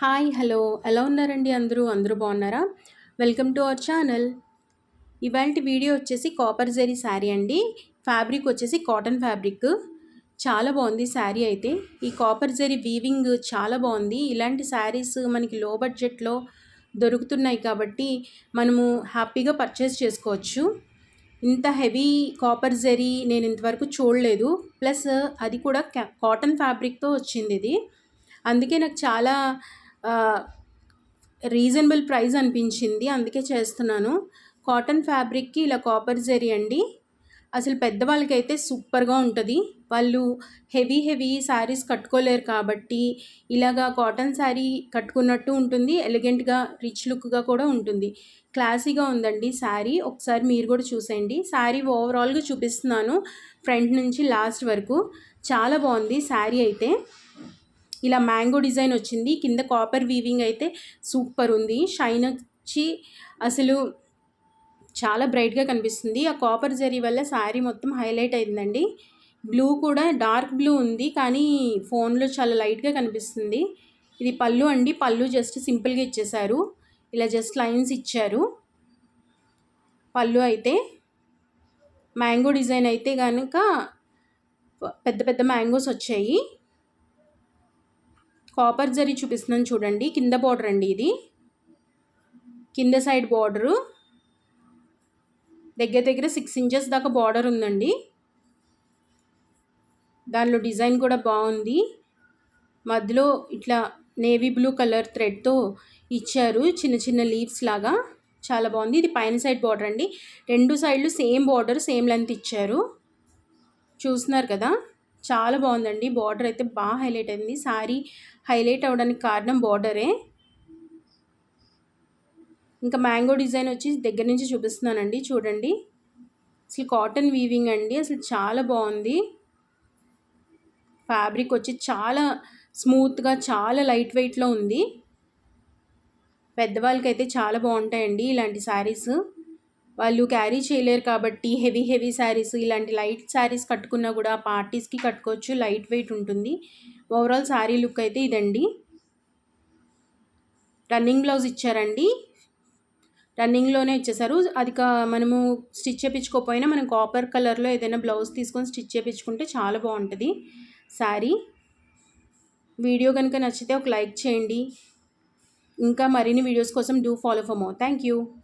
Hi hello. ఎలా ఉన్నారండి అందరూ? అందరూ బాగున్నారా? Welcome to our channel. ఇవాళ వీడియో వచ్చేసి కాపర్ జరీ శారీ అండి. ఫ్యాబ్రిక్ వచ్చేసి కాటన్ ఫ్యాబ్రిక్. చాలా బాగుంది శారీ అయితే. ఈ కాపర్ జరీ వీవింగ్ చాలా బాగుంది. ఇలాంటి శారీస్ మనకి లో బడ్జెట్లో దొరుకుతున్నాయి కాబట్టి మనము హ్యాపీగా పర్చేస్ చేసుకోవచ్చు. ఇంత హెవీ కాపర్ జరీ నేను ఇంతవరకు చూడలేదు. ప్లస్ అది కూడా కాటన్ ఫ్యాబ్రిక్తో వచ్చింది ఇది. అందుకే నాకు చాలా రీజనబుల్ ప్రైస్ అనిపించింది. అందుకే చేస్తున్నాను. కాటన్ ఫ్యాబ్రిక్కి ఇలా కాపర్ జరీ అండి. అసలు పెద్దవాళ్ళకైతే సూపర్గా ఉంటుంది. వాళ్ళు హెవీ హెవీ శారీస్ కట్టుకోలేరు కాబట్టి ఇలాగా కాటన్ శారీ కట్టుకున్నట్టు ఉంటుంది. ఎలిగెంట్గా రిచ్ లుక్గా కూడా ఉంటుంది. క్లాసీగా ఉందండి శారీ ఒకసారి మీరు కూడా చూసేయండి. శారీ ఓవరాల్గా చూపిస్తున్నాను. ఫ్రంట్ నుంచి లాస్ట్ వరకు. చాలా బాగుంది శారీ అయితే. ఇలా మ్యాంగో డిజైన్ వచ్చింది. కింద కాపర్ వీవింగ్ అయితే సూపర్ ఉంది. షైన్ వచ్చి అసలు చాలా బ్రైట్గా కనిపిస్తుంది. ఆ కాపర్ జరీ వల్ల శారీ మొత్తం హైలైట్ అయిందండి. బ్లూ కూడా డార్క్ బ్లూ ఉంది. కానీ ఫోన్లో చాలా లైట్గా కనిపిస్తుంది. ఇది పళ్ళు అండి. పళ్ళు జస్ట్ సింపుల్గా ఇచ్చేశారు ఇలా జస్ట్ లైన్స్ ఇచ్చారు. పళ్ళు అయితే మ్యాంగో డిజైన్ అయితే కనుక పెద్ద పెద్ద మ్యాంగోస్ వచ్చాయి. కాపర్ జరీ చూపిస్తున్నాను చూడండి. కింద బార్డర్ అండి ఇది. కింద సైడ్ బార్డరు దగ్గర దగ్గర సిక్స్ ఇంచెస్ దాకా బార్డర్ ఉందండి. దానిలో డిజైన్ కూడా బాగుంది. మధ్యలో ఇట్లా నేవీ బ్లూ కలర్ థ్రెడ్తో ఇచ్చారు. చిన్న చిన్న లీవ్స్ లాగా. చాలా బాగుంది. ఇది పైన సైడ్ బార్డర్ అండి. రెండు సైడ్లు సేమ్ బార్డర్ సేమ్ లెంత్ ఇచ్చారు. చూస్తున్నారు కదా? చాలా బాగుందండి. బార్డర్ అయితే బాగా హైలైట్ అయింది. శారీ హైలైట్ అవ్వడానికి కారణం బార్డరే. ఇంకా మ్యాంగో డిజైన్ వచ్చి దగ్గర నుంచి చూపిస్తున్నానండి. చూడండి. అసలు కాటన్ వీవింగ్ అండి. అసలు చాలా బాగుంది. ఫ్యాబ్రిక్ వచ్చి చాలా స్మూత్గా చాలా లైట్ వెయిట్లో ఉంది. పెద్దవాళ్ళకైతే చాలా బాగుంటాయండి ఇలాంటి శారీస్. వాళ్ళు క్యారీ చేయలేరు కాబట్టి హెవీ హెవీ శారీస్ ఇలాంటి లైట్ శారీస్ కట్టుకున్నా కూడా పార్టీస్కి కట్టుకోవచ్చు. లైట్ వెయిట్ ఉంటుంది. ఓవరాల్ శారీ లుక్ అయితే ఇదండి. రన్నింగ్ బ్లౌజ్ ఇచ్చారండి. రన్నింగ్లోనే ఇచ్చేసారు. అది మనము స్టిచ్ చేయించుకోకపోయినా మనం కాపర్ కలర్లో ఏదైనా బ్లౌజ్ తీసుకొని స్టిచ్ చేయించుకుంటే చాలా బాగుంటుంది శారీ. వీడియో కనుక నచ్చితే ఒక లైక్ చేయండి. ఇంకా మరిన్ని వీడియోస్ కోసం do follow for thank you.